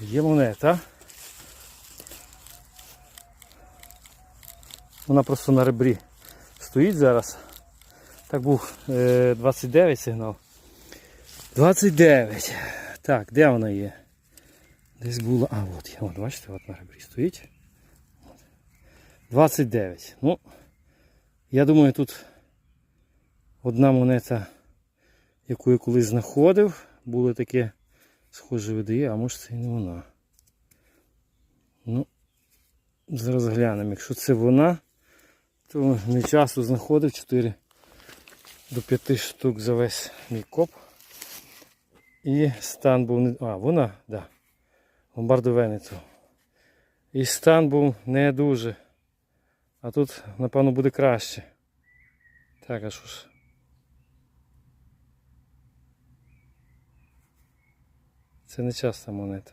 Є монета. Вона просто на ребрі стоїть зараз. Так був е, 29 сигнал. 29. Так, де вона є? Десь була. А, от. От, бачите, от на ребрі стоїть. 29. Ну, я думаю, тут одна монета, яку я колись знаходив, були таке схоже видає, а може це і не вона. Ну, зараз глянемо. Якщо це вона, то не часто знаходив 4 до 5 штук за весь мій коп. І стан був не... А, вона, так. Да. Ломбарду Венецу. І стан був не дуже. А тут, напевно, буде краще. Так, а що ж? Це не часто монета.